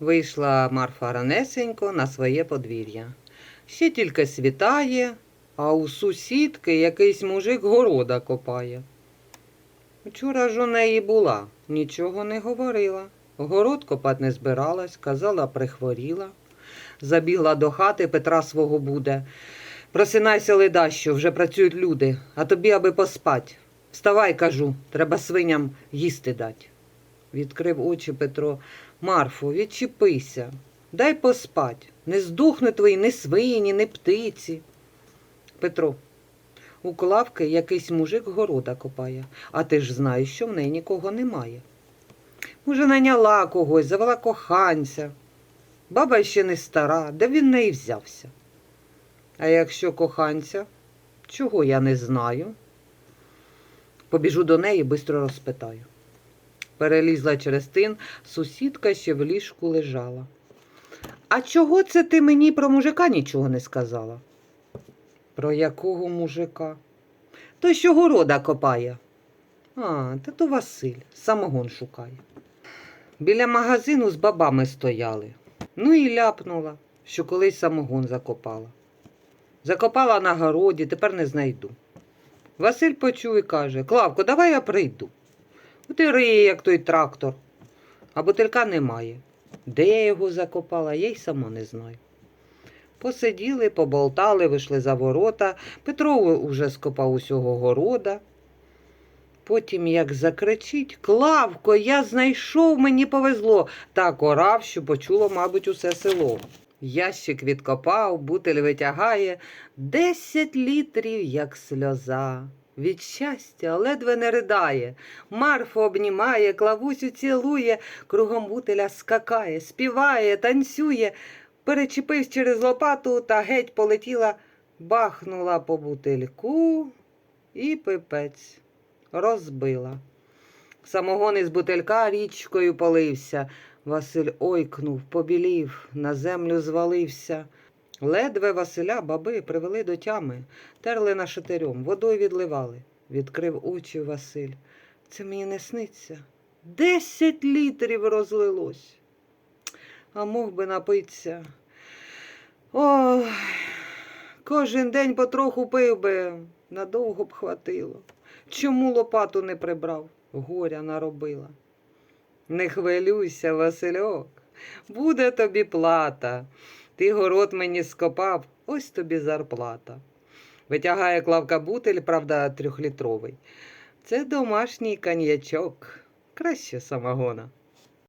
Вийшла Марфа ранесенько на своє подвір'я. Ще тільки світає, а у сусідки якийсь мужик города копає. Вчора ж у неї була, нічого не говорила. Город копати не збиралась, казала, прихворіла. Забігла до хати Петра свого буде. Просинайся, ледащо, вже працюють люди, а тобі аби поспать. Вставай, кажу, треба свиням їсти дать. Відкрив очі Петро. Марфо, відчепися, дай поспать. Не здохнуть твої ні свині, ні птиці. Петро, у клавки якийсь мужик города копає, а ти ж знаєш, що в неї нікого немає. Може, наняла когось, завела коханця. Баба ще не стара, де він неї взявся. А якщо коханця, чого я не знаю? Побіжу до неї, бистро розпитаю. Перелізла через тин, сусідка ще в ліжку лежала. А чого це ти мені про мужика нічого не сказала? Про якого мужика? Той, що города копає. А, та то Василь, самогон шукає. Біля магазину з бабами стояли. Ну і ляпнула, що колись самогон закопала. Закопала на городі, тепер не знайду. Василь почув і каже: Клавко, давай я прийду. І риє, як той трактор, а бутилька немає. Де я його закопала, я й сама не знаю. Посиділи, поболтали, вийшли за ворота. Петро уже скопав усього города. Потім, як закричить, Клавко, я знайшов, мені повезло, так орав, що почуло, мабуть, усе село. Ящик відкопав, бутиль витягає, десять літрів, як сльоза. Від щастя ледве не ридає. Марфу обнімає, клавусю цілує, кругом бутиля скакає, співає, танцює. Перечепився через лопату та геть полетіла, бахнула по бутильку і пипець розбила. Самогон із бутилька річкою полився. Василь ойкнув, побілів, на землю звалився. Ледве Василя баби привели до тями, терли на шатирьом, водою відливали. Відкрив очі Василь. Це мені не сниться. Десять літрів розлилось. А мог би напитися. Ой, кожен день потроху пив би, надовго б хватило. Чому лопату не прибрав? Горя наробила. Не хвилюйся, Васильок, буде тобі плата. Ти город мені скопав, ось тобі зарплата. Витягає клавка бутель, правда, трьохлітровий. Це домашній коньячок, краще самогона.